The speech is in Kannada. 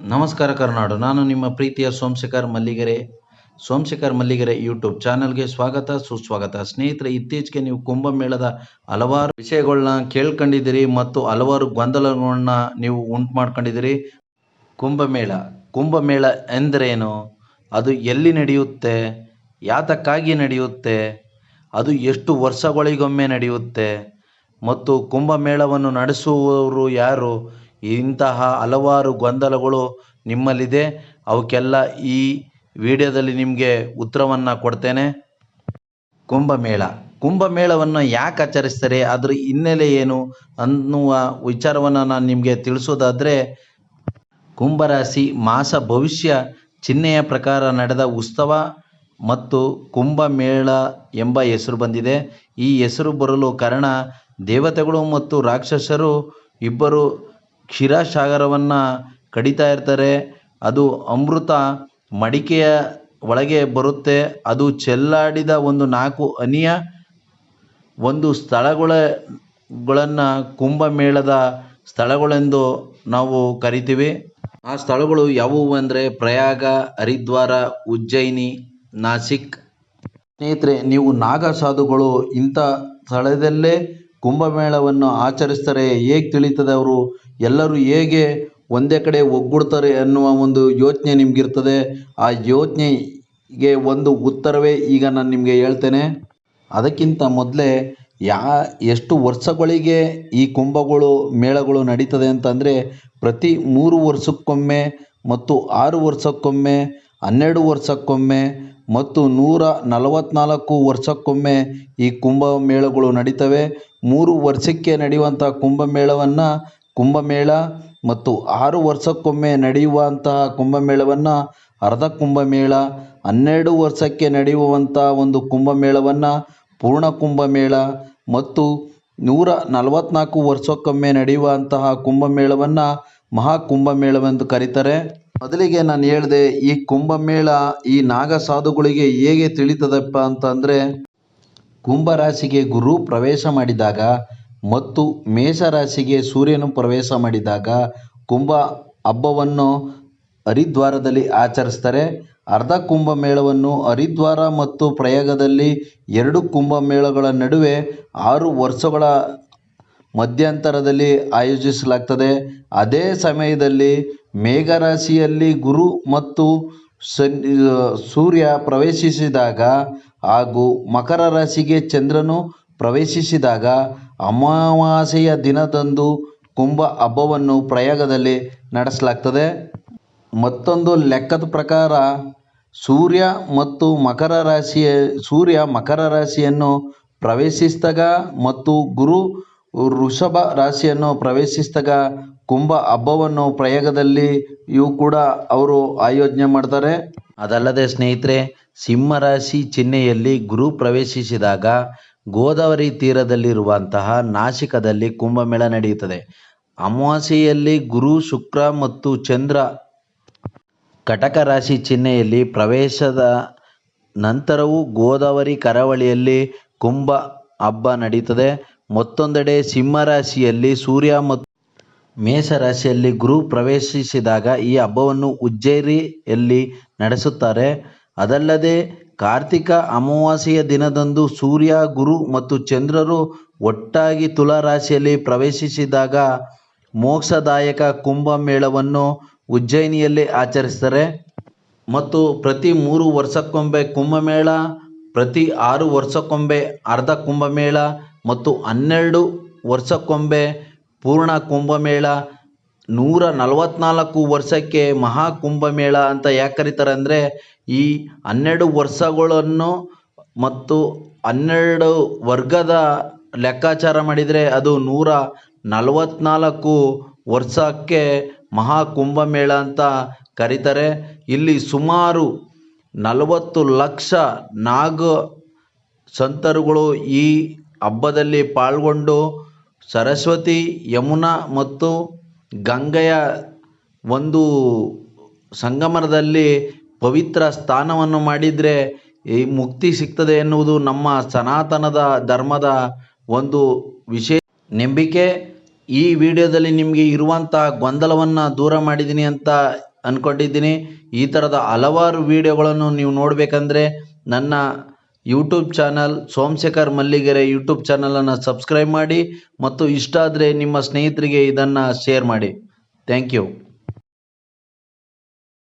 ನಮಸ್ಕಾರ ಕರ್ನಾಡು. ನಾನು ನಿಮ್ಮ ಪ್ರೀತಿಯ ಸೋಮಶೇಖರ್ ಮಲ್ಲಿಗೆರೆ. ಸೋಮಶೇಖರ್ ಮಲ್ಲಿಗೆರೆ ಯೂಟ್ಯೂಬ್ ಚಾನಲ್ಗೆ ಸ್ವಾಗತ, ಸುಸ್ವಾಗತ. ಸ್ನೇಹಿತರೆ, ಇತ್ತೀಚೆಗೆ ನೀವು ಕುಂಭಮೇಳದ ಹಲವಾರು ವಿಷಯಗಳನ್ನ ಕೇಳ್ಕೊಂಡಿದ್ದೀರಿ ಮತ್ತು ಹಲವಾರು ಗೊಂದಲಗಳನ್ನ ನೀವು ಉಂಟು ಮಾಡ್ಕೊಂಡಿದ್ದೀರಿ. ಕುಂಭಮೇಳ. ಕುಂಭಮೇಳ ಎಂದರೇನು? ಅದು ಎಲ್ಲಿ ನಡೆಯುತ್ತೆ? ಯಾತಕ್ಕಾಗಿ ನಡೆಯುತ್ತೆ? ಅದು ಎಷ್ಟು ವರ್ಷಗಳಿಗೊಮ್ಮೆ ನಡೆಯುತ್ತೆ? ಮತ್ತು ಕುಂಭಮೇಳವನ್ನು ನಡೆಸುವವರು ಯಾರು? ಇಂತಹ ಹಲವಾರು ಗೊಂದಲಗಳು ನಿಮ್ಮಲ್ಲಿದೆ. ಅವಕ್ಕೆಲ್ಲ ಈ ವಿಡಿಯೋದಲ್ಲಿ ನಿಮಗೆ ಉತ್ತರವನ್ನು ಕೊಡ್ತೇನೆ. ಕುಂಭಮೇಳ. ಕುಂಭಮೇಳವನ್ನು ಯಾಕೆ ಆಚರಿಸ್ತಾರೆ? ಅದರ ಹಿನ್ನೆಲೆ ಏನು ಅನ್ನುವ ವಿಚಾರವನ್ನು ನಾನು ನಿಮಗೆ ತಿಳಿಸೋದಾದರೆ, ಕುಂಭರಾಶಿ ಮಾಸ ಭವಿಷ್ಯ ಚಿಹ್ನೆಯ ಪ್ರಕಾರ ನಡೆದ ಉತ್ಸವ ಮತ್ತು ಕುಂಭಮೇಳ ಎಂಬ ಹೆಸರು ಬಂದಿದೆ. ಈ ಹೆಸರು ಬರಲು ಕಾರಣ ದೇವತೆಗಳು ಮತ್ತು ರಾಕ್ಷಸರು ಇಬ್ಬರು ಕ್ಷೀರಸಾಗರವನ್ನು ಕಡಿತಾ ಇರ್ತಾರೆ. ಅದು ಅಮೃತ ಮಡಿಕೆಯ ಒಳಗೆ ಬರುತ್ತೆ. ಅದು ಚೆಲ್ಲಾಡಿದ ಒಂದು ನಾಲ್ಕು ಅನಿಯ ಒಂದು ಸ್ಥಳಗಳಗಳನ್ನು ಕುಂಭಮೇಳದ ಸ್ಥಳಗಳೆಂದು ನಾವು ಕರಿತೀವಿ. ಆ ಸ್ಥಳಗಳು ಯಾವುವು ಅಂದರೆ ಪ್ರಯಾಗ, ಹರಿದ್ವಾರ, ಉಜ್ಜಯಿನಿ, ನಾಸಿಕ್. ಸ್ನೇಹಿತರೆ, ನೀವು ನಾಗ ಸಾಧುಗಳು ಇಂಥ ಸ್ಥಳದಲ್ಲೇ ಕುಂಭಮೇಳವನ್ನು ಆಚರಿಸ್ತಾರೆ, ಹೇಗೆ ತಿಳಿತದೆ ಅವರು? ಎಲ್ಲರೂ ಹೇಗೆ ಒಂದೇ ಕಡೆ ಒಗ್ಗೂಡ್ತಾರೆ ಅನ್ನುವ ಒಂದು ಯೋಚನೆ ನಿಮಗಿರ್ತದೆ. ಆ ಯೋಚನೆಗೆ ಒಂದು ಉತ್ತರವೇ ಈಗ ನಾನು ನಿಮಗೆ ಹೇಳ್ತೇನೆ. ಅದಕ್ಕಿಂತ ಮೊದಲೇ ಯಾ, ಎಷ್ಟು ವರ್ಷಗಳಿಗೆ ಈ ಕುಂಭಗಳು, ಮೇಳಗಳು ನಡೀತದೆ ಅಂತಂದರೆ ಪ್ರತಿ ಮೂರು ವರ್ಷಕ್ಕೊಮ್ಮೆ ಮತ್ತು ಆರು ವರ್ಷಕ್ಕೊಮ್ಮೆ ಹನ್ನೆರಡು ವರ್ಷಕ್ಕೊಮ್ಮೆ ಮತ್ತು ನೂರ ನಲವತ್ತ್ನಾಲ್ಕು ವರ್ಷಕ್ಕೊಮ್ಮೆ ಈ ಕುಂಭಮೇಳಗಳು ನಡೀತವೆ. ಮೂರು ವರ್ಷಕ್ಕೆ ನಡೆಯುವಂಥ ಕುಂಭಮೇಳವನ್ನು ಕುಂಭಮೇಳ ಮತ್ತು ಆರು ವರ್ಷಕ್ಕೊಮ್ಮೆ ನಡೆಯುವಂತಹ ಕುಂಭಮೇಳವನ್ನು ಅರ್ಧ ಕುಂಭಮೇಳ, ಹನ್ನೆರಡು ವರ್ಷಕ್ಕೆ ನಡೆಯುವಂಥ ಒಂದು ಕುಂಭಮೇಳವನ್ನು ಪೂರ್ಣ ಕುಂಭಮೇಳ ಮತ್ತು ನೂರ ನಲವತ್ತ್ನಾಲ್ಕು ವರ್ಷಕ್ಕೊಮ್ಮೆ ನಡೆಯುವಂತಹ ಕುಂಭಮೇಳವನ್ನು ಮಹಾಕುಂಭಮೇಳವೆಂದು ಕರೀತಾರೆ. ಮೊದಲಿಗೆ ನಾನು ಹೇಳಿದೆ, ಈ ಕುಂಭಮೇಳ, ಈ ನಾಗ ಸಾಧುಗಳಿಗೆ ಹೇಗೆ ತಿಳಿತದಪ್ಪ ಅಂತಂದರೆ, ಕುಂಭರಾಶಿಗೆ ಗುರು ಪ್ರವೇಶ ಮಾಡಿದಾಗ ಮತ್ತು ಮೇಷರಾಶಿಗೆ ಸೂರ್ಯನು ಪ್ರವೇಶ ಮಾಡಿದಾಗ ಕುಂಭ ಹಬ್ಬವನ್ನು ಹರಿದ್ವಾರದಲ್ಲಿ ಆಚರಿಸ್ತಾರೆ. ಅರ್ಧ ಕುಂಭಮೇಳವನ್ನು ಹರಿದ್ವಾರ ಮತ್ತು ಪ್ರಯಾಗದಲ್ಲಿ ಎರಡು ಕುಂಭಮೇಳಗಳ ನಡುವೆ ಆರು ವರ್ಷಗಳ ಮಧ್ಯಂತರದಲ್ಲಿ ಆಯೋಜಿಸಲಾಗ್ತದೆ. ಅದೇ ಸಮಯದಲ್ಲಿ ಮೇಘರಾಶಿಯಲ್ಲಿ ಗುರು ಮತ್ತು ಸೂರ್ಯ ಪ್ರವೇಶಿಸಿದಾಗ ಹಾಗೂ ಮಕರ ರಾಶಿಗೆ ಚಂದ್ರನು ಪ್ರವೇಶಿಸಿದಾಗ ಅಮಾವಾಸ್ಯೆಯ ದಿನದಂದು ಕುಂಭ ಹಬ್ಬವನ್ನು ಪ್ರಯಾಗದಲ್ಲಿ ನಡೆಸಲಾಗ್ತದೆ. ಮತ್ತೊಂದು ಲೆಕ್ಕದ ಪ್ರಕಾರ ಸೂರ್ಯ ಮತ್ತು ಮಕರ ರಾಶಿಯ, ಸೂರ್ಯ ಮಕರ ರಾಶಿಯನ್ನು ಪ್ರವೇಶಿಸಿದಾಗ ಮತ್ತು ಗುರು ವೃಷಭ ರಾಶಿಯನ್ನು ಪ್ರವೇಶಿಸಿದಾಗ ಕುಂಭ ಹಬ್ಬವನ್ನು ಪ್ರಯಾಗದಲ್ಲಿ ಇವು ಕೂಡ ಅವರು ಆಯೋಜನೆ ಮಾಡ್ತಾರೆ. ಅದಲ್ಲದೆ ಸ್ನೇಹಿತರೆ, ಸಿಂಹ ರಾಶಿ ಚಿಹ್ನೆಯಲ್ಲಿ ಗುರು ಪ್ರವೇಶಿಸಿದಾಗ ಗೋದಾವರಿ ತೀರದಲ್ಲಿರುವಂತಹ ನಾಸಿಕದಲ್ಲಿ ಕುಂಭಮೇಳ ನಡೆಯುತ್ತದೆ. ಅಮಾವಾಸ್ಯೆಯಲ್ಲಿ ಗುರು, ಶುಕ್ರ ಮತ್ತು ಚಂದ್ರ ಕಟಕ ರಾಶಿ ಚಿಹ್ನೆಯಲ್ಲಿ ಪ್ರವೇಶದ ನಂತರವೂ ಗೋದಾವರಿ ಕರಾವಳಿಯಲ್ಲಿ ಕುಂಭ ಹಬ್ಬ ನಡೀತದೆ. ಮತ್ತೊಂದೆಡೆ ಸಿಂಹರಾಶಿಯಲ್ಲಿ ಸೂರ್ಯ ಮತ್ತು ಮೇಷ ರಾಶಿಯಲ್ಲಿ ಗುರು ಪ್ರವೇಶಿಸಿದಾಗ ಈ ಹಬ್ಬವನ್ನು ಉಜ್ಜೇರಿಯಲ್ಲಿ ನಡೆಸುತ್ತಾರೆ. ಅದಲ್ಲದೆ ಕಾರ್ತಿಕ ಅಮಾವಾಸ್ಯೆಯ ದಿನದಂದು ಸೂರ್ಯ, ಗುರು ಮತ್ತು ಚಂದ್ರರು ಒಟ್ಟಾಗಿ ತುಲಾ ರಾಶಿಯಲ್ಲಿ ಪ್ರವೇಶಿಸಿದಾಗ ಮೋಕ್ಷದಾಯಕ ಕುಂಭಮೇಳವನ್ನು ಉಜ್ಜಯಿನಿಯಲ್ಲಿ ಆಚರಿಸ್ತಾರೆ ಮತ್ತು ಪ್ರತಿ ಮೂರು ವರ್ಷಕ್ಕೊಮ್ಮೆ ಕುಂಭಮೇಳ, ಪ್ರತಿ ಆರು ವರ್ಷಕ್ಕೊಮ್ಮೆ ಅರ್ಧ ಕುಂಭಮೇಳ ಮತ್ತು ಹನ್ನೆರಡು ವರ್ಷಕ್ಕೊಮ್ಮೆ ಪೂರ್ಣ ಕುಂಭಮೇಳ, ನೂರ ನಲವತ್ತ್ನಾಲ್ಕು ವರ್ಷಕ್ಕೆ ಮಹಾ ಕುಂಭಮೇಳ ಅಂತ ಯಾಕೆ ಕರೀತಾರೆ ಅಂದರೆ, ಈ ಹನ್ನೆರಡು ವರ್ಷಗಳನ್ನು ಮತ್ತು ಹನ್ನೆರಡು ವರ್ಗದ ಲೆಕ್ಕಾಚಾರ ಮಾಡಿದರೆ ಅದು ನೂರ ನಲವತ್ತ್ನಾಲ್ಕು ವರ್ಷಕ್ಕೆ ಮಹಾ ಕುಂಭಮೇಳ ಅಂತ ಕರೀತಾರೆ. ಇಲ್ಲಿ ಸುಮಾರು ನಲವತ್ತು ಲಕ್ಷ ನಾಗ ಸಂತರುಗಳು ಈ ಹಬ್ಬದಲ್ಲಿ ಪಾಲ್ಗೊಂಡು ಸರಸ್ವತಿ, ಯಮುನಾ ಮತ್ತು ಗಂಗೆಯ ಒಂದು ಸಂಗಮದಲ್ಲಿ ಪವಿತ್ರ ಸ್ಥಾನವನ್ನು ಮಾಡಿದರೆ ಈ ಮುಕ್ತಿ ಸಿಗ್ತದೆ ಎನ್ನುವುದು ನಮ್ಮ ಸನಾತನದ ಧರ್ಮದ ಒಂದು ವಿಶೇಷ ನಂಬಿಕೆ. ಈ ವಿಡಿಯೋದಲ್ಲಿ ನಿಮಗೆ ಇರುವಂಥ ಗೊಂದಲವನ್ನು ದೂರ ಮಾಡಿದ್ದೀನಿ ಅಂತ ಅಂದ್ಕೊಂಡಿದ್ದೀನಿ ಈ ಥರದ ಹಲವಾರು ವಿಡಿಯೋಗಳನ್ನು ನೀವು ನೋಡಬೇಕಂದ್ರೆ ನನ್ನ YouTube channel Somashekar Malligere YouTube ಚಾನಲನ್ನು ಸಬ್ಸ್ಕ್ರೈಬ್ ಮಾಡಿ ಮತ್ತು ಇಷ್ಟ ಆದರೆ ನಿಮ್ಮ ಸ್ನೇಹಿತರಿಗೆ ಇದನ್ನು ಶೇರ್ ಮಾಡಿ. Thank you